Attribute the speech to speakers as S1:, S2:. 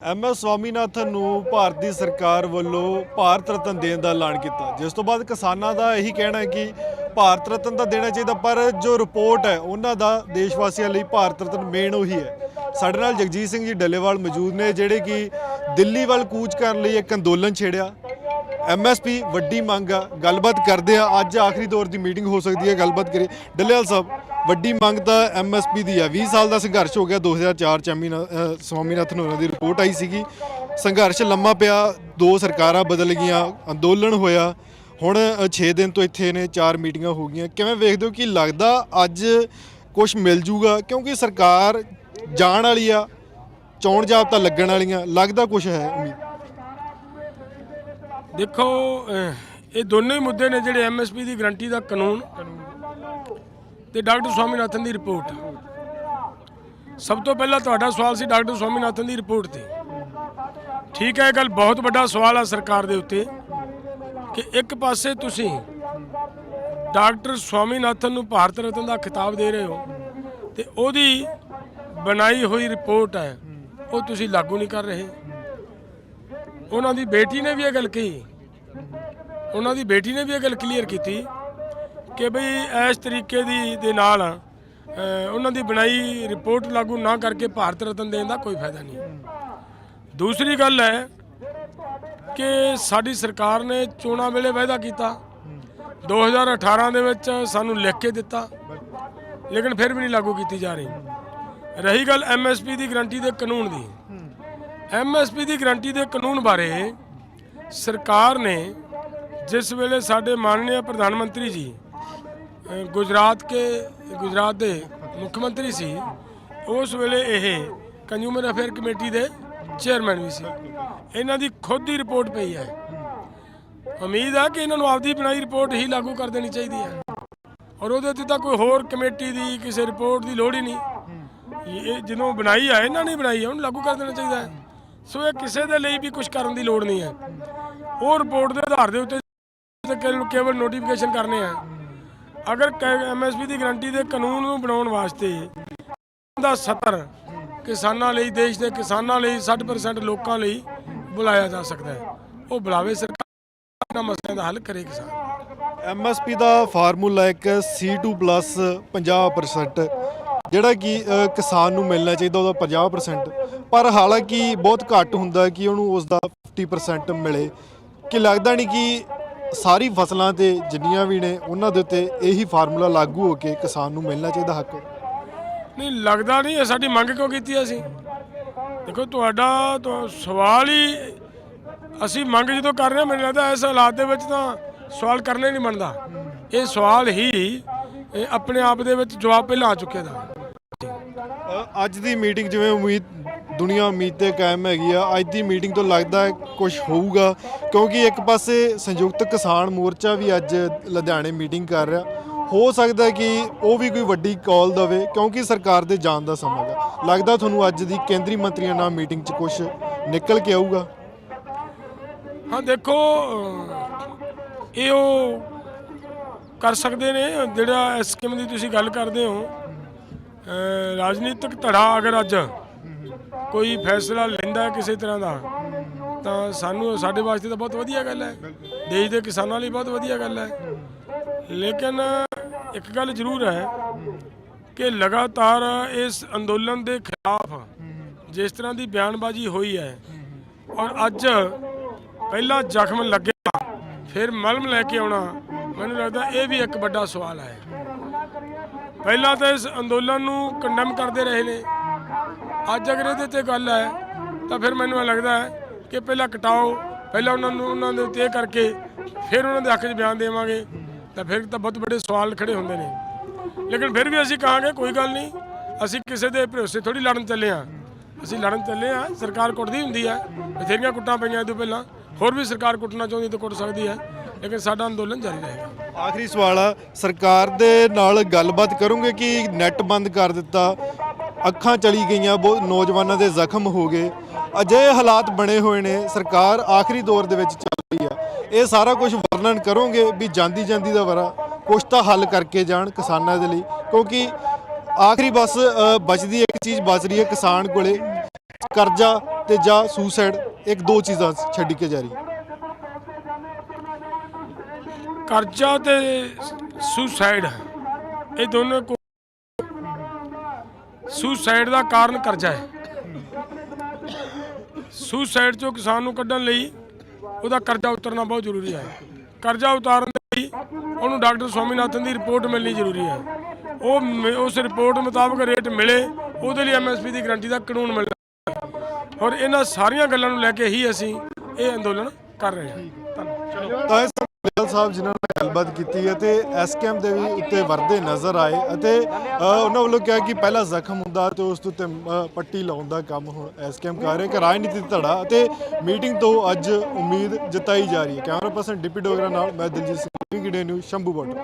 S1: M S Swaminathan ਨੂੰ ਭਾਰਤੀ ਸਰਕਾਰ ਵੱਲੋਂ ਭਾਰਤ ਰਤਨ ਦੇਣ ਦਾ ਐਲਾਨ ਕੀਤਾ। ਜਿਸ ਤੋਂ ਬਾਅਦ ਕਿਸਾਨਾਂ ਦਾ ਇਹੀ ਕਹਿਣਾ ਹੈ ਕਿ ਭਾਰਤ ਰਤਨ ਤਾਂ ਦੇਣਾ ਚਾਹੀਦਾ, ਪਰ ਜੋ ਰਿਪੋਰਟ ਹੈ, ਉਹਨਾਂ ਦਾ ਦੇਸ਼ ਵਾਸੀਆਂ ਲਈ ਭਾਰਤ ਰਤਨ ਮੇਨ ਉਹੀ ਹੈ। ਸਾਡੇ ਨਾਲ ਜਗਜੀਤ ਸਿੰਘ ਜੀ ਡੱਲੇਵਾਲ ਮੌਜੂਦ ਨੇ, ਜਿਹੜੇ ਕਿ ਦਿੱਲੀ ਵੱਲ ਕੂਚ ਕਰਨ ਲਈ ਇੱਕ ਅੰਦੋਲਨ ਛੇੜਿਆ। ਐਮਐਸਪੀ ਵੱਡੀ ਮੰਗ ਆ। ਗੱਲਬਾਤ ਕਰਦੇ ਆ। ਅੱਜ ਆਖਰੀ ਦੌਰ ਦੀ ਮੀਟਿੰਗ ਹੋ ਸਕਦੀ ਹੈ। ਗੱਲਬਾਤ ਕਰੀਏ। ਡੱਲੇਵਾਲ ਸਾਹਿਬ, ਵੱਡੀ ਮੰਗ ਤਾਂ ਐਮਐਸਪੀ ਦੀ ਆ। 20 ਸਾਲ ਦਾ ਸੰਘਰਸ਼ ਹੋ ਗਿਆ। 2004 ਚ ਐਮੀ ਸਵਾਮੀਨਾਥਨ ਹੋਰਾਂ ਦੀ ਰਿਪੋਰਟ ਆਈ ਸੀਗੀ। ਸੰਘਰਸ਼ ਲੰਮਾ ਪਿਆ। ਦੋ ਸਰਕਾਰਾਂ ਬਦਲ ਗਈਆਂ। ਅੰਦੋਲਨ ਹੋਇਆ। ਹੁਣ 6 ਦਿਨ ਤੋਂ ਇੱਥੇ ਨੇ। ਚਾਰ ਮੀਟਿੰਗਾਂ ਹੋ ਗਈਆਂ। ਕਿਵੇਂ ਵੇਖਦੇ ਹੋ ਕਿ ਲੱਗਦਾ ਅੱਜ ਕੁਝ ਮਿਲ ਜੂਗਾ? ਕਿਉਂਕਿ ਸਰਕਾਰ ਜਾਣ ਵਾਲੀ ਆ। ਚੋਣ ਜਾਬਤਾ ਲੱਗਣ ਵਾਲੀਆਂ। ਲੱਗਦਾ ਕੁਝ ਹੈ ਉਮੀਦ?
S2: ਦੇਖੋ ਇਹ ਦੋਨੇ ਹੀ ਮੁੱਦੇ ਨੇ ਜਿਹੜੇ ਐਮਐਸਪੀ ਦੀ ਗਰੰਟੀ ਦਾ ਕਾਨੂੰਨ ਤੇ ਡਾਕਟਰ ਸਵਾਮੀਨਾਥਨ ਦੀ ਰਿਪੋਰਟ। ਸਭ ਤੋਂ ਪਹਿਲਾਂ ਤੁਹਾਡਾ ਸਵਾਲ ਸੀ ਡਾਕਟਰ ਸਵਾਮੀਨਾਥਨ ਦੀ ਰਿਪੋਰਟ ਤੇ। ਠੀਕ ਹੈ, ਇਹ ਗੱਲ ਬਹੁਤ ਵੱਡਾ ਸਵਾਲ ਆ ਸਰਕਾਰ ਦੇ ਉੱਤੇ ਕਿ ਇੱਕ ਪਾਸੇ ਤੁਸੀਂ ਡਾਕਟਰ ਸਵਾਮੀਨਾਥਨ ਨੂੰ ਭਾਰਤ ਰਤਨ ਦਾ ਖਿਤਾਬ ਦੇ ਰਹੇ ਹੋ ਤੇ ਉਹਦੀ ਬਣਾਈ ਹੋਈ ਰਿਪੋਰਟ ਹੈ, ਉਹ ਤੁਸੀਂ ਲਾਗੂ ਨਹੀਂ ਕਰ ਰਹੇ। ਉਹਨਾਂ ਦੀ ਬੇਟੀ ਨੇ ਵੀ ਇਹ ਗੱਲ ਕਹੀ। ਉਹਨਾਂ ਦੀ ਬੇਟੀ ਨੇ ਵੀ ਇਹ ਗੱਲ ਕਲੀਅਰ ਕੀਤੀ ਕਿ ਬਈ ਇਸ ਤਰੀਕੇ ਦੀ ਦੇ ਨਾਲ ਉਹਨਾਂ ਦੀ ਬਣਾਈ ਰਿਪੋਰਟ ਲਾਗੂ ਨਾ ਕਰਕੇ ਭਾਰਤ ਰਤਨ ਦੇਣ ਦਾ ਕੋਈ ਫਾਇਦਾ ਨਹੀਂ। ਦੂਸਰੀ ਗੱਲ ਹੈ ਕਿ ਸਾਡੀ ਸਰਕਾਰ ਨੇ ਚੋਣਾਂ ਵੇਲੇ ਵਾਅਦਾ ਕੀਤਾ। 2018 ਦੇ ਵਿੱਚ ਸਾਨੂੰ ਲਿਖ ਕੇ ਦਿੱਤਾ, ਲੇਕਿਨ ਫਿਰ ਵੀ ਨਹੀਂ ਲਾਗੂ ਕੀਤੀ ਜਾ ਰਹੀ। ਰਹੀ ਗੱਲ ਐਮਐਸਪੀ ਦੀ ਗਰੰਟੀ ਦੇ ਕਾਨੂੰਨ ਦੀ। ਐਮਐਸਪੀ ਦੀ ਗਰੰਟੀ ਦੇ ਕਾਨੂੰਨ ਬਾਰੇ ਸਰਕਾਰ ਨੇ ਜਿਸ ਵੇਲੇ ਸਾਡੇ ਮਾਨਨੀय ਪ੍ਰਧਾਨ ਮੰਤਰੀ ਜੀ ਗੁਜਰਾਤ ਕੇ, ਗੁਜਰਾਤ ਦੇ ਮੁੱਖ ਮੰਤਰੀ ਸੀ, ਉਸ ਵੇਲੇ ਇਹ ਕੰਜ਼ੂਮਰ ਅਫੇਅਰ ਕਮੇਟੀ ਦੇ ਚੇਅਰਮੈਨ ਵੀ ਸੀ। ਇਹਨਾਂ ਦੀ ਖੁਦ ਦੀ ਰਿਪੋਰਟ ਪਈ ਹੈ। ਉਮੀਦ ਹੈ ਕਿ ਇਹਨਾਂ ਨੂੰ ਆਪਦੀ ਬਣਾਈ ਰਿਪੋਰਟ ਹੀ ਲਾਗੂ ਕਰ ਦੇਣੀ ਚਾਹੀਦੀ ਹੈ। ਔਰ ਉਹਦੇ ਤੇ ਤਾਂ ਕੋਈ ਹੋਰ ਕਮੇਟੀ ਦੀ ਕਿਸੇ ਰਿਪੋਰਟ ਦੀ ਲੋੜ ਹੀ ਨਹੀਂ। ਇਹ ਜਦੋਂ ਬਣਾਈ ਆ, ਇਹਨਾਂ ਨੇ ਬਣਾਈ ਆ, ਉਹਨੂੰ ਲਾਗੂ ਕਰ ਦੇਣਾ ਚਾਹੀਦਾ ਹੈ। ਸੋ ਇਹ ਕਿਸੇ ਦੇ ਲਈ ਵੀ ਕੁਝ ਕਰਨ ਦੀ ਲੋੜ ਨਹੀਂ ਹੈ। ਉਹ ਰਿਪੋਰਟ ਦੇ ਆਧਾਰ ਦੇ ਉੱਤੇ ਤੇ ਕੇਵਲ- ਕੇਵਲ ਨੋਟੀਫਿਕੇਸ਼ਨ ਕਰਨੇ ਆ। ਅਗਰ ਐਮਐਸਪੀ ਦੀ ਗਰੰਟੀ ਦੇ ਕਾਨੂੰਨ ਨੂੰ ਬਣਾਉਣ ਵਾਸਤੇ ਦਾ ਸਤਰ ਕਿਸਾਨਾਂ ਲਈ, ਦੇਸ਼ ਦੇ ਕਿਸਾਨਾਂ ਲਈ 60% ਲੋਕਾਂ ਲਈ ਬੁਲਾਇਆ ਜਾ ਸਕਦਾ ਹੈ। ਉਹ ਬੁਲਾਵੇ ਸਰਕਾਰ ਇਹਨਾਂ ਮਸਲਿਆਂ ਦਾ ਹੱਲ ਕਰੇ ਕਿਸਾਨ।
S1: ਐਮਐਸਪੀ ਦਾ ਫਾਰਮੂਲਾ ਇੱਕ C2+ 50% ਜਿਹੜਾ ਕਿ ਕਿਸਾਨ ਨੂੰ ਮਿਲਣਾ ਚਾਹੀਦਾ, ਉਹਦਾ 50% ਪਰ ਹਾਲਾਂਕਿ ਬਹੁਤ ਘੱਟ ਹੁੰਦਾ ਕਿ ਉਹਨੂੰ ਉਸ ਦਾ 50% ਮਿਲੇ। ਕਿ ਲੱਗਦਾ ਨਹੀਂ ਕਿ ਸਾਰੀ ਫਸਲਾਂ ਤੇ ਜਿੰਨੀਆਂ ਵੀ ਨੇ ਉਹਨਾਂ ਦੇ ਉੱਤੇ ਇਹੀ ਫਾਰਮੂਲਾ ਲਾਗੂ ਹੋ ਕੇ ਕਿਸਾਨ ਨੂੰ ਮਿਲਣਾ ਚਾਹੀਦਾ ਹੱਕ
S2: ਨਹੀਂ ਲੱਗਦਾ ਨਹੀਂ ਇਹ ਸਾਡੀ ਮੰਗ ਕਿਉਂ ਕੀਤੀ ਹੈ ਅਸੀਂ? ਦੇਖੋ ਤੁਹਾਡਾ ਸਵਾਲ ਹੀ ਅਸੀਂ ਮੰਗ ਜਦੋਂ ਕਰ ਰਹੇ ਹਾਂ ਮੈਨੂੰ ਲੱਗਦਾ ਇਸ ਹਾਲਾਤ ਦੇ ਵਿੱਚ ਤਾਂ ਸਵਾਲ ਕਰਨਾ ਨਹੀਂ ਬਣਦਾ। ਇਹ ਸਵਾਲ ਹੀ ਇਹ ਆਪਣੇ ਆਪ ਦੇ ਵਿੱਚ ਜਵਾਬ ਪਹਿਲਾਂ ਆ ਚੁੱਕੇ ਦਾ।
S1: ਅੱਜ ਦੀ ਮੀਟਿੰਗ ਜਿਵੇਂ ਉਮੀਦ ਦੁਨੀਆ ਉਮੀਦ ਤੇ ਕਾਇਮ ਹੈਗੀ ਆ। ਅੱਜ ਦੀ ਮੀਟਿੰਗ ਤੋਂ ਲੱਗਦਾ ਹੈ ਕੁਝ ਹੋਊਗਾ, ਕਿਉਂਕਿ ਇੱਕ ਪਾਸੇ ਸੰਯੁਕਤ ਕਿਸਾਨ ਮੋਰਚਾ ਵੀ ਅੱਜ ਲੁਧਿਆਣੇ ਮੀਟਿੰਗ ਕਰ ਰਿਹਾ। ਹੋ ਸਕਦਾ ਕਿ ਉਹ ਵੀ ਕੋਈ ਵੱਡੀ ਕਾਲ ਦਵੇ, ਕਿਉਂਕਿ ਸਰਕਾਰ ਦੇ ਜਾਣ ਦਾ ਸਮਾਂ ਹੈ ਲੱਗਦਾ ਤੁਹਾਨੂੰ ਅੱਜ ਦੀ ਕੇਂਦਰੀ ਮੰਤਰੀਆਂ ਨਾਲ ਮੀਟਿੰਗ 'ਚ ਕੁਝ ਨਿਕਲ ਕੇ ਆਊਗਾ?
S2: ਹਾਂ, ਦੇਖੋ ਇਹ ਉਹ ਕਰ ਸਕਦੇ ਨੇ, ਜਿਹੜਾ ਇਸ ਸਕੀਮ ਦੀ ਤੁਸੀਂ ਗੱਲ ਕਰਦੇ ਹੋ। ਰਾਜਨੀਤਿਕ ਧੜਾ ਅਗਰ ਅੱਜ ਕੋਈ ਫੈਸਲਾ ਲੈਂਦਾ ਕਿਸੇ ਤਰ੍ਹਾਂ ਦਾ, ਤਾਂ ਸਾਨੂੰ, ਸਾਡੇ ਵਾਸਤੇ ਤਾਂ ਬਹੁਤ ਵਧੀਆ ਗੱਲ ਹੈ। ਦੇਸ਼ ਦੇ ਕਿਸਾਨਾਂ ਲਈ ਬਹੁਤ ਵਧੀਆ ਗੱਲ ਹੈ। ਲੇਕਿਨ ਇੱਕ ਗੱਲ ਜ਼ਰੂਰ ਹੈ ਕਿ ਲਗਾਤਾਰ ਇਸ ਅੰਦੋਲਨ ਦੇ ਖਿਲਾਫ ਜਿਸ ਤਰ੍ਹਾਂ ਦੀ ਬਿਆਨਬਾਜ਼ੀ ਹੋਈ ਹੈ ਔਰ ਅੱਜ ਪਹਿਲਾ ਜ਼ਖਮ ਲੱਗਿਆ, ਫਿਰ ਮਲਮ ਲੈ ਕੇ ਆਉਣਾ, ਮੈਨੂੰ ਲੱਗਦਾ ਇਹ ਵੀ ਇੱਕ ਵੱਡਾ ਸਵਾਲ ਹੈ। ਪਹਿਲਾਂ ਤਾਂ ਇਸ ਅੰਦੋਲਨ ਨੂੰ ਕੰਡਮ ਕਰਦੇ ਰਹੇ ਨੇ। ਅੱਜ ਅਗਰ ਇਹਦੇ ਤੇ ਗੱਲ ਹੈ, ਤਾਂ ਫਿਰ ਮੈਨੂੰ ਇਹ ਲੱਗਦਾ ਹੈ ਕਿ ਪਹਿਲਾਂ ਕਟਾਓ, ਪਹਿਲਾਂ ਉਹਨਾਂ ਨੂੰ, ਉਹਨਾਂ ਦੇ ਉੱਤੇ ਇਹ ਕਰਕੇ ਫਿਰ ਉਹਨਾਂ ਦੇ ਹੱਕ 'ਚ ਬਿਆਨ ਦੇਵਾਂਗੇ, ਤਾਂ ਫਿਰ ਤਾਂ ਬਹੁਤ ਵੱਡੇ ਸਵਾਲ ਖੜੇ ਹੁੰਦੇ ਨੇ। ਲੇਕਿਨ ਫਿਰ ਵੀ ਅਸੀਂ ਕਹਾਂਗੇ, ਕੋਈ ਗੱਲ ਨਹੀਂ, ਅਸੀਂ ਕਿਸੇ ਦੇ ਭਰੋਸੇ ਥੋੜੀ ਲੜਨ ਚੱਲੇ ਆ ਅਸੀਂ ਲੜਨ ਚੱਲੇ ਆ ਸਰਕਾਰ ਕੁੱਟਦੀ ਹੁੰਦੀ ਹੈ, ਬਥੇਰੀਆਂ ਕੁੱਟਾਂ ਪਈਆਂ ਤੋਂ ਪਹਿਲਾਂ, ਹੋਰ ਵੀ ਸਰਕਾਰ ਕੁੱਟਣਾ ਚਾਹੁੰਦੀ ਤਾਂ ਕੁੱਟ ਸਕਦੀ ਹੈ, ਲੇਕਿਨ ਸਾਡਾ ਅੰਦੋਲਨ ਜਾਰੀ ਰਹੇਗਾ।
S1: ਆਖਰੀ ਸਵਾਲ ਆ, ਸਰਕਾਰ ਦੇ ਨਾਲ ਗੱਲਬਾਤ ਕਰੋਗੇ ਕਿ ਨੈਟ ਬੰਦ ਕਰ ਦਿੱਤਾ? ਅੱਖਾਂ ਚਲੀ ਗਈਆਂ, ਬਹੁਤ ਨੌਜਵਾਨਾਂ ਦੇ ਜ਼ਖਮ ਹੋ ਗਏ। ਅਜਿਹੇ ਹਾਲਾਤ ਬਣੇ ਹੋਏ ਨੇ, ਸਰਕਾਰ ਆਖਰੀ ਦੌਰ ਦੇ ਵਿੱਚ ਚੱਲ ਰਹੀ ਆ। ਇਹ ਸਾਰਾ ਕੁਝ ਵਰਣਨ ਕਰੋਗੇ ਵੀ ਜਾਂਦੀ ਜਾਂਦੀ ਦਾ ਵਰਾ, ਕੁਛ ਤਾਂ ਹੱਲ ਕਰਕੇ ਜਾਣ ਕਿਸਾਨਾਂ ਦੇ ਲਈ। ਕਿਉਂਕਿ ਆਖਰੀ ਬਸ ਬਚਦੀ ਇੱਕ ਚੀਜ਼ ਬਚ ਰਹੀ ਹੈ ਕਿਸਾਨ ਕੋਲੇ, ਕਰਜ਼ਾ ਤੇ ਜਾਂ ਸੁਸਾਈਡ ਇੱਕ ਦੋ ਚੀਜ਼ਾਂ ਛੱਡੀ ਕੇ ਜਾ ਰਹੀ।
S2: ਕਰਜ਼ਾ ਤੇ ਸੁਸਾਈਡ ਇਹ ਦੋਨੋਂ ਸੁਸਾਈਡ ਦਾ ਕਾਰਨ ਕਰਜ਼ਾ ਹੈ। ਸੁਸਾਈਡ ਚੋਂ ਕਿਸਾਨ ਨੂੰ ਕੱਢਣ ਲਈ ਉਹਦਾ ਕਰਜ਼ਾ ਉਤਰਨਾ ਬਹੁਤ ਜ਼ਰੂਰੀ ਹੈ। ਕਰਜ਼ਾ ਉਤਾਰਨ ਲਈ ਉਹਨੂੰ ਡਾਕਟਰ ਸਵਾਮੀਨਾਥਨ ਦੀ ਰਿਪੋਰਟ ਮਿਲਣੀ ਜ਼ਰੂਰੀ ਹੈ। ਉਹ ਉਸ ਰਿਪੋਰਟ ਮੁਤਾਬਕ ਰੇਟ ਮਿਲੇ, ਉਹਦੇ ਲਈ ਐਮਐਸਪੀ ਦੀ ਗਰੰਟੀ ਦਾ ਕਾਨੂੰਨ ਮਿਲਣਾ ਔਰ ਇਹਨਾਂ ਸਾਰੀਆਂ ਗੱਲਾਂ ਨੂੰ ਲੈ ਕੇ ਹੀ ਅਸੀਂ ਇਹ ਅੰਦੋਲਨ ਕਰ ਰਹੇ ਹਾਂ। ਧੰਨਵਾਦ।
S1: ਗਿੱਲ ਸਾਹਿਬ ਜਿਨ੍ਹਾਂ ਨਾਲ ਗੱਲਬਾਤ ਕੀਤੀ ਹੈ ਤੇ ਐਸਕੇਐਮ ਦੇ ਵੀ ਉੱਤੇ ਵਰਦੇ ਨਜ਼ਰ ਆਏ ਅਤੇ ਉਹਨਾਂ ਵੱਲੋਂ ਕਿਹਾ ਕਿ ਪਹਿਲਾ ਜ਼ਖਮ ਹੁੰਦਾ ਤੇ ਉਸ ਦੇ ਉੱਤੇ ਪੱਟੀ ਲਾਉਣ ਦਾ ਕੰਮ ਹੁਣ ਐਸਕੇਐਮ ਕਰ ਰਿਹਾ ਕਿ ਰਾਜਨੀਤੀ ਧੜਾ ਅਤੇ ਮੀਟਿੰਗ ਤੋਂ ਅੱਜ ਉਮੀਦ ਜਤਾਈ ਜਾ ਰਹੀ ਹੈ। ਕੈਮਰਾ ਪਰਸਨ ਡਿਪਟੀ ਡੋਗਰਾ ਨਾਲ ਮੈਂ ਦਿਲਜੀਤ ਸਿੰਘ ਨਿਊਜ਼ ਸ਼ੰਭੂ ਬਾਰਡਰ